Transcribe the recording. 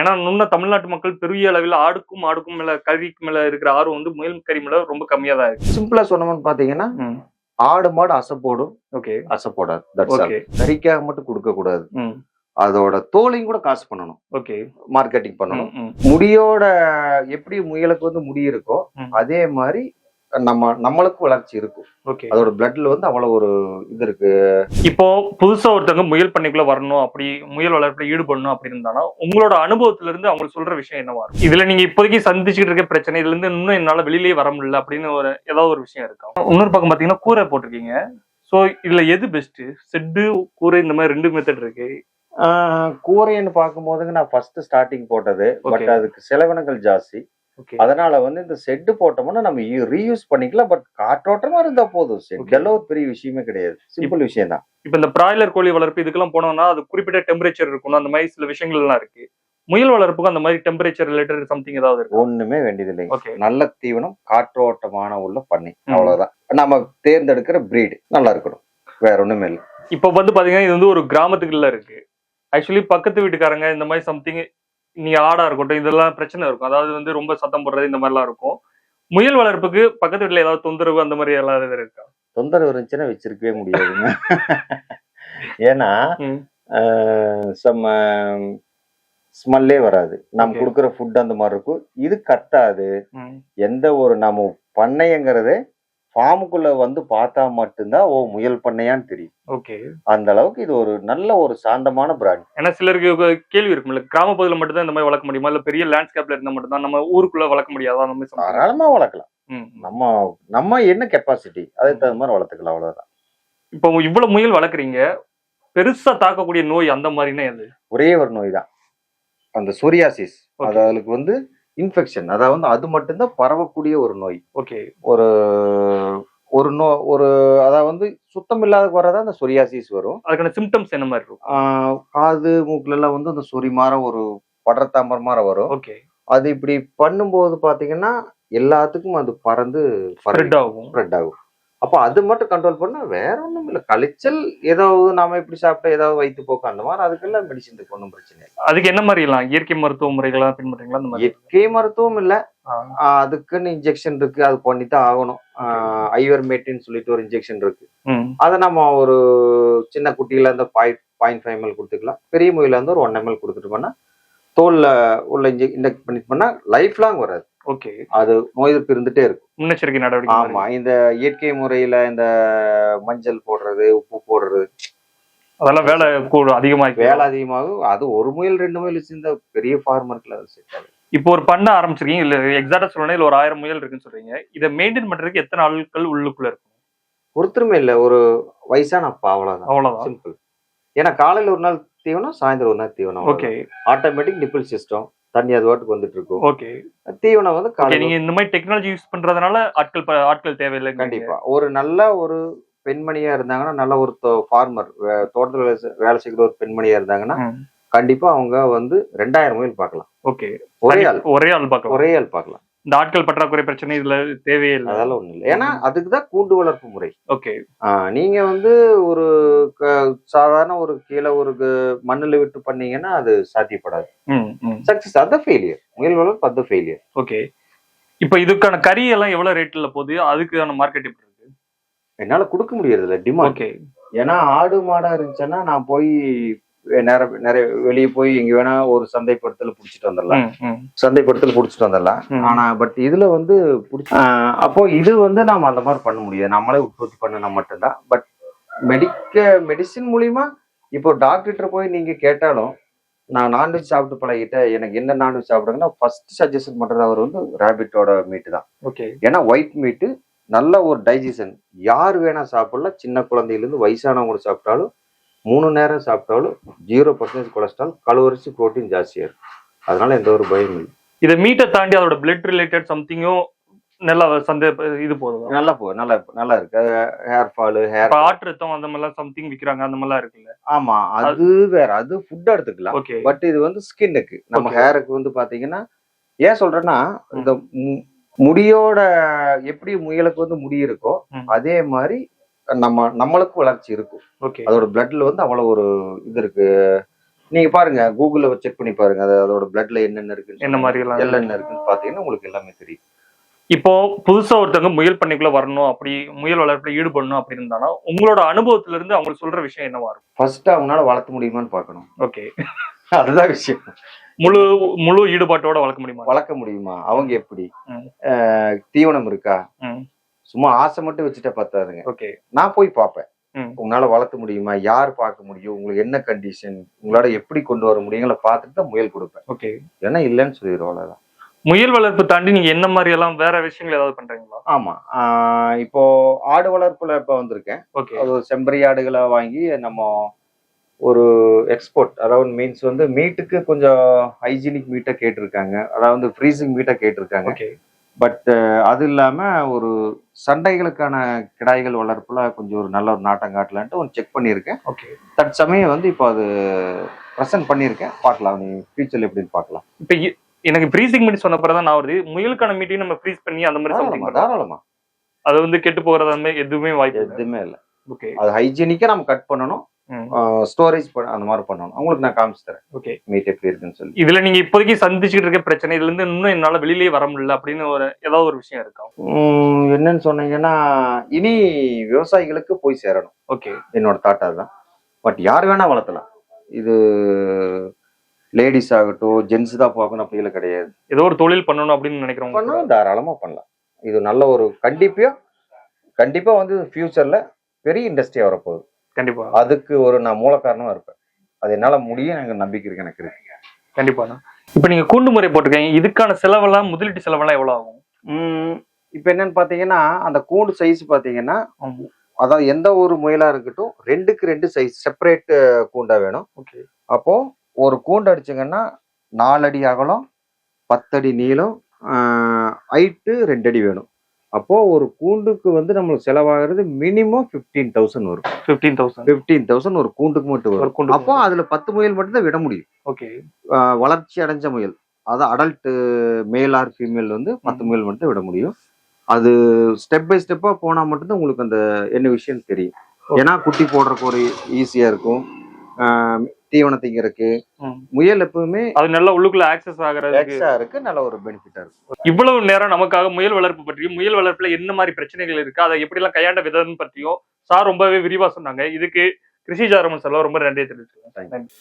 ஏன்னா இன்னும் தமிழ்நாட்டு மக்கள் பெரிய அளவில் ஆடுக்கும் ஆடுக்கும் மேல கறிக்கு மேல இருக்கிற ஆர்வம் வந்து முயல் கறி மேல ரொம்ப கம்மியா தான் இருக்கு சிம்பிளா சொன்னோம்னு பாத்தீங்கன்னா ஆடு மாடு அசை போடும். ஓகே. அசை போடாது. That's okay. கறிக்காக மட்டும் கொடுக்க கூடாது. அதோட தோலையும் கூட காசு பண்ணணும். ஓகே. மார்க்கெட்டிங் பண்ணணும். முடியோட எப்படி முயலுக்கு வந்து முடி இருக்கோ. அதே மாதிரி நம்ம நம்மளுக்கு வளர்ச்சி இருக்கும். ஓகே. அதோட பிளட்ல வந்து அவ்வளவு ஒரு இது இருக்கு. இப்போ புதுசா ஒருத்தவங்க முயல் பண்ணைக்குள்ள வரணும் அப்படி முயல் வளர்ப்புல ஈடுபடணும் அப்படி இருந்தானா உங்களோட அனுபவத்துல இருந்து அவங்க சொல்ற விஷயம் என்னவா இருக்கும்? இதுல நீங்க இப்போதைக்கு சந்திச்சுட்டு இருக்க பிரச்சனை இதுல இருந்து இன்னும் என்னால வெளியிலேயே வர முடியல அப்படின்னு ஒரு ஏதாவது ஒரு விஷயம் இருக்கா? இன்னொரு பக்கம் பாத்தீங்கன்னா கூரை போட்டிருக்கீங்க. சோ இதுல எது பெஸ்ட் செட்டு கூரை இந்த மாதிரி ரெண்டு மெத்தட் இருக்கு. கூரைன்னு பார்க்கும்போதுங்க நான் ஃபர்ஸ்ட் ஸ்டார்டிங் போட்டது. பட். அதுக்கு செலவினங்கள் ஜாஸ்தி. அதனால வந்து இந்த செட்டு போட்டோம்னா நம்ம ரீயூஸ் பண்ணிக்கலாம் பட் காற்றோட்டமா இருந்தா போதும். Set Okay. எல்லாம் ஒரு பெரிய விஷயமே கிடையாது. சிம்பிள் விஷயம் தான். இப்போ இந்த பிராய்லர் கோழி வளர்ப்பு இதுக்கெல்லாம் போனோம்னா அது குறிப்பிட்ட டெம்பரேச்சர் இருக்கணும் அந்த மாதிரி சில விஷயங்கள் எல்லாம் இருக்கு. முயல் வளர்ப்புக்கு அந்த மாதிரி டெம்பரேச்சர் ரிலேட்டட் சம்திங் ஏதாவது இருக்கு? ஒண்ணுமே வேண்டியது இல்லைங்க நல்ல தீவனம் காற்றோட்டமான உள்ள பண்ணி. அவ்வளவுதான். நம்ம தேர்ந்தெடுக்கிற பிரீடு நல்லா இருக்கணும். வேற ஒண்ணுமே இல்லை. இப்போ வந்து பாத்தீங்கன்னா இது வந்து ஒரு கிராமத்துக்குள்ள இருக்கு. ஆக்சுவலி பக்கத்து வீட்டுக்காரங்க இந்த மாதிரி சம்திங் நீங்க ஆடா இருக்கட்டும் இதெல்லாம் பிரச்சனை இருக்கும். அதாவது வந்து ரொம்ப சத்தம் போடுறது இந்த மாதிரிலாம் இருக்கும். முயல் வளர்ப்புக்கு பக்கத்து வீட்டுல ஏதாவது தொந்தரவு அந்த மாதிரி இது இருக்கா? தொந்தரவு இருந்துச்சுன்னா வச்சிருக்கவே முடியாதுங்க ஏன்னா. சம்ம ஸ்மெல்லே வராது. நம்ம Okay. கொடுக்குற ஃபுட் அந்த மாதிரி இருக்கும். இது ம். எந்த ஒரு நம்ம பண்ணையங்கிறதே ஃபார்முக்குள்ள வந்து பார்த்தா மட்டும்தான் ஓ முயல் பண்ணையான்னு தெரியும். ஓகே. அந்த அளவுக்கு இது ஒரு நல்ல ஒரு சாந்தமான பிராண்ட் ஏன்னா சிலருக்கு கேள்வி இருக்கும்ல கிராம பகுதியில் மட்டும் தான் இந்த மாதிரி வளர்க்க முடியுமா? இல்ல பெரிய லேண்ட்ஸ்கேப்ல இருந்தா மட்டும் தான் நம்ம ஊருக்குள்ள வளர்க்க முடியாதா? something? தாராளமா வளர்க்கலாம். நம்ம நம்ம என்ன கெப்பாசிட்டி அதுக்கு தகுந்த மாதிரி வளர்த்துக்கலாம் அவ்வளவுதான். இப்போ இவ்வளவு முயல் வளர்க்குறீங்க பெருசா தாக்கக்கூடிய நோய் அந்த மாதிரினா எது? ஒரே ஒரு நோய் தான். அந்த சோரியாசிஸ். அது அதுக்கு வந்து இன்ஃபெக்ஷன் அதாவது வந்து அது மட்டும்தான் பரவக்கூடிய ஒரு நோய். ஓகே. ஒரு ஒரு நோ ஒரு அதாவது வந்து சுத்தம் இல்லாத வரதான் அந்த சொரியாசிஸ் வரும். அதுக்கான சிம்டம்ஸ் என்ன மாதிரி இருக்கும்? காது மூக்குல எல்லாம் வந்து அந்த சொறி மாற ஒரு படர்தாமர் மாற வரும். ஓகே. அது இப்படி பண்ணும்போது பாத்தீங்கன்னா எல்லாத்துக்கும் அது பறந்து ஸ்ப்ரெட் ஆகும். ஸ்ப்ரெட் ஆகும். அப்போ அது மட்டும் கண்ட்ரோல் பண்ணா வேற ஒண்ணும் இல்லை. கழிச்சல் ஏதாவது நாம இப்படி சாப்பிட்டா ஏதாவது வயிற்று போக்கு அந்த மாதிரி அதுக்கெல்லாம் மெடிசின் ஒன்றும் பிரச்சனை இல்லை. அதுக்கு என்ன மாதிரி எல்லாம்? இயற்கை மருத்துவ முறைகளா பின்பற்றீங்களா இயற்கை மருத்துவம் இல்ல. அதுக்குன்னு இன்ஜெக்ஷன் இருக்கு. அது பண்ணித்தான் ஆகணும். ஐவர்மேட்டின்னு சொல்லிட்டு ஒரு இன்ஜெக்ஷன் இருக்கு. அதை நம்ம ஒரு சின்ன குட்டியில இருந்து பாயிண்ட் பாயிண்ட் ஃபைவ் எம்எல் கொடுத்துக்கலாம். பெரிய முயில இருந்து ஒரு ஒன் எம்எல் கொடுத்துட்டு பண்ணா தோல்ல உள்ள இன்ஜெக்ட் பண்ணிட்டு பண்ணா லைஃப் லாங் வராது. ஓகே. அது நோய் எதிர்ப்பு இருந்துட்டே இருக்கும். முன்னெச்சரிக்கை நடவடிக்கை ஆமா இந்த இயற்கை முறையில இந்த மஞ்சள் போடுறது உப்பு போடுறது. அதெல்லாம் வேலை கூட அதிகமா வேலை அதிகமாகும். அது ஒரு முயல் ரெண்டு முயல் வச்சிருந்த பெரிய ஃபார்மருக்குல அது செட் இப்போ ஒரு பண்ண ஆரம்பிச்சிருக்கீங்க இல்ல எக்ஸாக்டா சொல்லணும் இல்ல ஒரு ஆயிரம் முயல் இருக்குன்னு சொல்றீங்க. இதை மெயின்டைன் பண்றதுக்கு எத்தனை ஆட்கள் உள்ளுக்குள்ள இருக்கும்? ஒருத்தருமே இல்ல ஒரு வயசான அப்பா அவ்வளவுதான். அவ்வளவுதான். சிம்பிள் ஏன்னா காலையில ஒரு நாள் தீவனம் சாயந்தரம் ஒரு நாள் தீவனம் ஓகே ஆட்டோமேட்டிக் நிப்பிள் சிஸ்டம் தண்ணி அது வாட்டுக்கு வந்துட்டு இருக்கும். ஓகே தீவனம் வந்து காலையில நீங்க இந்த மாதிரி டெக்னாலஜி யூஸ் பண்றதுனால ஆட்கள் ஆட்கள் தேவையில்லை கண்டிப்பா. ஒரு நல்ல ஒரு பெண்மணியா இருந்தாங்கன்னா நல்ல ஒரு ஃபார்மர் தோட்டத்துல வேலை செய்கிற ஒரு பெண்மணியா இருந்தாங்கன்னா கண்டிப்பா அவங்க வந்து ரெண்டாயிரம் முயல் பார்க்கலாம். ஓகே. ஒரே ஆள். ஒரே ஆள் பார்க்கலாம். ஒரே ஆள் பார்க்கலாம். இந்த ஆட்கள் பற்றாக்குறை பிரச்சனை இதுல தேவையே இல்லை. அதெல்லாம் ஒண்ணு இல்லை. ஏன்னா அதுக்கு தான் கூண்டு வளர்ப்பு முறை. ஓகே. நீங்க வந்து ஒரு சாதாரண ஒரு கீழே ஒரு மண்ணுல விட்டு பண்ணீங்கன்னா அது சாத்தியப்படாது. சக்சஸ் அதான் ஃபெயிலியர் முயல் வளர்ப்பு அது ஃபெயிலியர் ஓகே. இப்போ இதுக்கான கறி எல்லாம் எவ்வளவு ரேட்ல போகுது? அதுக்கான மார்க்கெட் எப்படி இருக்கு? என்னால கொடுக்க முடியறதில்ல டிமாண்ட் ஓகே. ஏன்னா ஆடு மாடா இருந்துச்சுன்னா நான் போய் நிறைய நிறைய வெளியே போய் எங்க வேணா ஒரு சந்தைப்படுத்தல புடிச்சிட்டு வந்துடலாம் சந்தைப்படுத்தல புடிச்சிட்டு வந்துடலாம். ஆனா பட் இதுல வந்து புடிச்சு அப்போ இது வந்து நாம அந்த மாதிரி பண்ண முடியாது. நம்மளே உற்பத்தி பண்ணனா மட்டும்தான். பட் மெடிக்க மெடிசின் மூலியமா இப்போ டாக்டர்கிட்ட போய் நீங்க கேட்டாலும் நான் நான்வெஜ் சாப்பிட்டு பழகிட்டேன். எனக்கு என்ன நான்வெஜ் சாப்பிடுங்கன்னா ஃபர்ஸ்ட் சஜஷன் பண்றது அவர் வந்து ரேபிட்டோட மீட்டு தான். ஓகே. ஏன்னா ஒயிட் மீட்டு நல்ல ஒரு டைஜஷன் யார் வேணா சாப்பிடலாம். சின்ன குழந்தையிலேருந்து வயசானவங்க கூட சாப்பிட்டாலும் மூணு நேரம் சாப்பிட்டாலும் zero percentage cholesterol calories protein ஜாஸ்தியாக இருக்கும். அதனால எந்த ஒரு பயமும் இல்லை. இதை மீட்டை தாண்டி அதோட பிளட் ரிலேட்டட் சம்திங்கும் நல்லா சந்தை இது போதும்? நல்லா போ நல்லா நல்லா இருக்கு. ஹேர் ஃபாலு ஹேர் ஆட்டு ரத்தம் அந்த மாதிரிலாம் சம்திங் விக்கிறாங்க அந்த மாதிரிலாம் இருக்குல்ல? ஆமா அது வேற. அது ஃபுட் எடுத்துக்கலாம். ஓகே பட் இது வந்து ஸ்கின்னுக்கு நம்ம. ஹேருக்கு வந்து பாத்தீங்கன்னா ஏன் சொல்றேன்னா இந்த முடியோட எப்படி முயலுக்கு வந்து முடி இருக்கோ. அதே மாதிரி நம்ம நம்மளுக்கு வளர்ச்சி இருக்கும். ஓகே. அதோட பிளட்ல வந்து அவ்வளவு ஒரு இது இருக்கு. நீங்க பாருங்க கூகுள்ல செக் பண்ணி பாருங்க அது அதோட பிளட்ல என்னென்ன இருக்கு என்ன மாதிரி எல்லாம்? என்னென்ன இருக்குன்னு பாத்தீங்கன்னா உங்களுக்கு எல்லாமே தெரியும். இப்போ புதுசா ஒருத்தவங்க முயல் பண்ணைக்குள்ள வரணும் அப்படி முயல் வளர்ப்புல ஈடுபடணும் அப்படி இருந்தானா உங்களோட அனுபவத்துல இருந்து அவங்க சொல்ற விஷயம் என்னவா இருக்கும்? ஃபர்ஸ்ட் அவங்களால வளர்த்த முடியுமான்னு பார்க்கணும். ஓகே. அதுதான் விஷயம். முழு முழு ஈடுபாட்டோட வளர்க்க முடியுமா? வளர்க்க முடியுமா? அவங்க எப்படி? தீவனம் இருக்கா. சும்மா ஆசை மட்டும் வச்சுட்டா பார்த்தாருங்க ஓகே. நான் போய் பார்ப்பேன். உங்களால வளர்த்த முடியுமா? யார் பார்க்க முடியும்? உங்களுக்கு என்ன கண்டிஷன் உங்களால எப்படி கொண்டு வர முடியுங்கள பார்த்துட்டு தான் முயல் கொடுப்பேன். ஓகே. ஏன்னா இல்லைன்னு சொல்லிடுவோம் அவ்வளவுதான். முயல் வளர்ப்பு தாண்டி நீங்க என்ன மாதிரி எல்லாம் வேற விஷயங்கள் ஏதாவது பண்றீங்களா? ஆமா. இப்போ ஆடு வளர்ப்புல இப்ப வந்திருக்கேன். ஓகே. அது செம்பரி ஆடுகளை வாங்கி நம்ம ஒரு எக்ஸ்போர்ட் அதாவது மீன்ஸ் வந்து மீட்டுக்கு கொஞ்சம் ஹைஜீனிக் மீட்டை கேட்டிருக்காங்க. அதாவது ஃப்ரீசிங் மீட்டை கேட்டிருக்காங்க. ஓகே. பட் அது இல்லாம ஒரு சண்டைகளுக்கான கிடாய்கள் வளர்ப்புல கொஞ்சம் ஒரு நல்ல ஒரு நாட்டம் காட்டலான்ட்டு ஒன்று செக் பண்ணியிருக்கேன். ஓகே தற்சமயம் வந்து இப்போ அது ப்ரெசென்ட் பண்ணியிருக்கேன். பார்க்கலாம். நீ ஃபியூச்சர்ல எப்படின்னு பார்க்கலாம். இப்ப எனக்கு ஃப்ரீசிங் பண்ணி சொன்ன பிறகு நான் வருது முயலுக்கான மீட்டிங் நம்ம ஃப்ரீஸ் பண்ணி அந்த மாதிரி தாராளமா தாராளமா. அது வந்து கெட்டு போறது அந்த மாதிரி எதுவுமே வாய்ப்பு எதுவுமே இல்லை. ஓகே அது ஹைஜீனிக்கா நம்ம கட் பண்ணணும். ஸ்டோரேஜ் அந்த மாதிரி பண்ணணும். உங்களுக்கு நான் காமிச்சு தரேன். ஓகே. மீட் எப்படி இருக்குன்னு சொல்லி. இதுல நீங்க இப்போதைக்கு சந்திச்சுட்டு இருக்க பிரச்சனை இதுல இருந்து இன்னும் என்னால வெளியிலேயே வர முடியல அப்படின்னு ஒரு ஏதாவது ஒரு விஷயம் இருக்கா? உம், என்னன்னு சொன்னீங்கன்னா இனி விவசாயிகளுக்கு போய் சேரணும். ஓகே. என்னோட தாட் அதுதான். பட் யார் வேணா வளர்த்தலாம். இது லேடிஸ் ஆகட்டும் ஜென்ஸ் தான் பார்க்கணும் அப்படிலாம் கிடையாது. ஏதோ ஒரு தொழில் பண்ணணும் அப்படின்னு நினைக்கிறவங்க கூட. பண்ணாலும் தாராளமா பண்ணலாம். இது நல்ல ஒரு கண்டிப்பா கண்டிப்பா வந்து ஃபியூச்சர்ல பெரிய இண்டஸ்ட்ரியா வரப்போகுது. கண்டிப்பா. அதுக்கு ஒரு நான் மூல காரணமா இருப்பேன். அது என்னால முடியும் எனக்கு நம்பிக்கை இருக்கு எனக்கு. இருக்கு கண்டிப்பா இப்ப நீங்க கூண்டு முறை போட்டிருக்கீங்க. இதுக்கான செலவெல்லாம் முதலீட்டு செலவெல்லாம் எவ்வளவு ஆகும்? இப்ப என்னன்னு பாத்தீங்கன்னா அந்த கூண்டு சைஸ் பாத்தீங்கன்னா. அதாவது எந்த ஒரு முயலா இருக்கட்டும் ரெண்டுக்கு ரெண்டு சைஸ் செப்பரேட் கூண்டா வேணும். ஓகே. அப்போ ஒரு கூண்டு அடிச்சிங்கன்னா நாலடி அகலம் பத்தடி நீளம் ஹைட்டு ரெண்டு அடி வேணும். அப்போ ஒரு கூண்டுக்கு வந்து நம்மளுக்கு செலவாகிறது மினிமம் ஃபிஃப்டீன் தௌசண்ட் வரும். பிப்டீன் தௌசண்ட் ஃபிஃப்டீன் தௌசண்ட் ஒரு கூண்டுக்கு மட்டும் வரும். அப்போ அதுல பத்து முயல் மட்டும் தான் விட முடியும். ஓகே வளர்ச்சி அடைஞ்ச முயல். அதாவது அடல்ட் மேல் ஆர் ஃபீமேல் வந்து பத்து. முயல் மட்டும் விட முடியும். அது ஸ்டெப் பை ஸ்டெப்பா போனா மட்டும்தான் உங்களுக்கு அந்த என்ன விஷயம் தெரியும். ஏன்னா குட்டி போடுறதுக்கு ஒரு ஈஸியா இருக்கும். ஆஹ் தீவனம் திங்கிறதுக்கு ம். முயல் எப்பவுமே அது நல்லா உள்ளுக்குள்ள ஆக்சஸ் இருக்கு நல்ல ஒரு பெனிஃபிட்டா இருக்கும் இவ்வளவு நேரம் நமக்காக முயல் வளர்ப்பு பற்றியும் முயல் வளர்ப்புல என்ன மாதிரி பிரச்சனைகள் இருக்கு அதை எப்படி எல்லாம் கையாண்ட விதம் பற்றியும் சார் ரொம்பவே விரிவா சொன்னாங்க. இதுக்கு கிருஷி ஜாரமன் சார் ரொம்ப நன்றியை you. நன்றி.